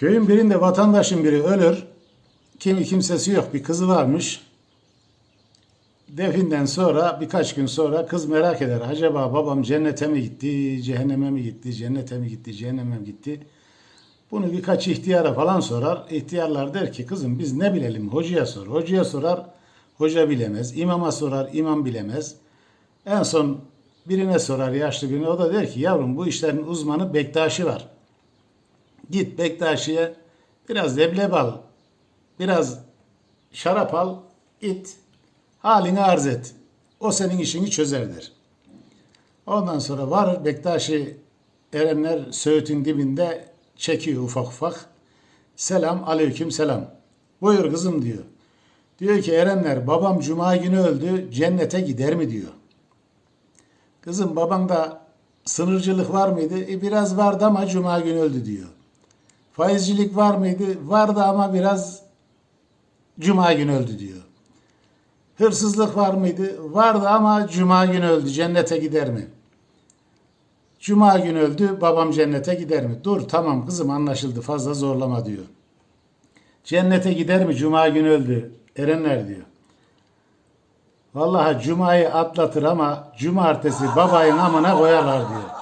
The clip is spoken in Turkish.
Köyün birinde vatandaşın biri ölür. Kimi kimsesi yok. Bir kızı varmış. Definden sonra birkaç gün sonra kız merak eder. Acaba babam cennete mi gitti, cehenneme mi gitti, cennete mi gitti, cehenneme mi gitti? Bunu birkaç ihtiyara falan sorar. İhtiyarlar der ki kızım biz ne bilelim hocaya sor. Hocaya sorar, hoca bilemez. İmama sorar, imam bilemez. En son birine sorar yaşlı birine o da der ki yavrum bu işlerin uzmanı Bektaşi var. Git Bektaşi'ye biraz leblebi al, biraz şarap al, it, halini arz et. O senin işini çözer der. Ondan sonra varır Bektaşi erenler Söğüt'ün dibinde çekiyor ufak ufak. Selam aleyküm selam. Buyur kızım diyor. Diyor ki erenler babam cuma günü öldü cennete gider mi diyor. Kızım babanda sınırcılık var mıydı? E, biraz vardı ama cuma günü öldü diyor. Faizcilik var mıydı? Vardı ama biraz cuma günü öldü diyor. Hırsızlık var mıydı? Vardı ama cuma günü öldü. Cennete gider mi? Cuma günü öldü. Babam cennete gider mi? Dur tamam kızım anlaşıldı. Fazla zorlama diyor. Cennete gider mi? Cuma günü öldü. Erenler diyor. Vallahi cumayı atlatır ama cumartesi babayın amına koyarlar diyor.